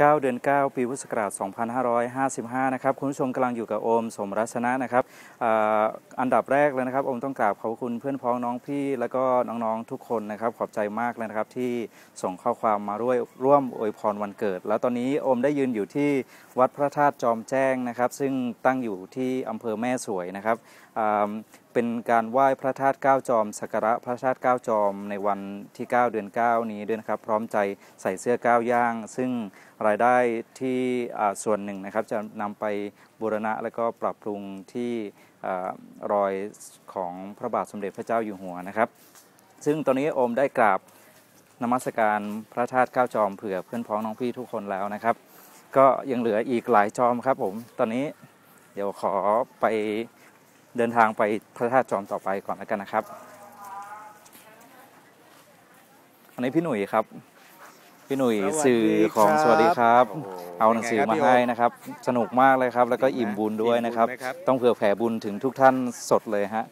9 เดือน 9 ปีพุทธศักราช 2555 นะครับ คุณผู้ชมกำลังอยู่กับโอมสมรัชนะนะครับออันดับแรกเลยนะครับ โอมต้องกราบขอบคุณเพื่อนพ้องน้องพี่ แล้วก็น้องๆทุกคนนะครับ ขอบใจมากเลยนะครับ ที่ส่งข้อความมาร่วยร่วมอวยพรวันเกิด แล้วตอนนี้โอมได้ยืนอยู่ที่วัดพระธาตุจอมแจ้งนะครับ ซึ่งตั้งอยู่ที่อำเภอแม่สวยนะครับเป็นการไหว้พระธาตุเก้าจอมสักการะพระธาตุเก้าจอมในวันที่ 9 เดือน 9 นี้ด้วยนะครับ พร้อมใจใส่เสื้อก้าวย่าง ซึ่งรายได้ที่ส่วนหนึ่งนะครับจะนำไปบูรณะและก็ปรับปรุงที่อรอยของพระบาทสมเด็จพระเจ้าอยู่หัวนะครับ ซึ่งตอนนี้โอมได้กราบนมัสการพระธาตุเก้าจอมเผื่อเพื่อนพ้องน้องพี่ทุกคนแล้วนะครับ ก็ยังเหลืออีกหลายจอมครับผมตอนนี้เดี๋ยวขอไปเดินทางไปพระธาตุจอมต่อไปก่อนแล้วกันนะครับอันนี้พี่หนุ่ยครับ พี่หนุ่ยสวัสดีสื่อของสวัสดีครับโอ้โหเอาหนังสือเป็นไงครับมาพี่โอให้นะครับ สนุกมากเลยครับ แล้วก็อิ่มบุญด้วยนะครับอิ่มบุญนะครับต้องเผื่อแผ่บุญถึงทุกท่านสดเลยฮะ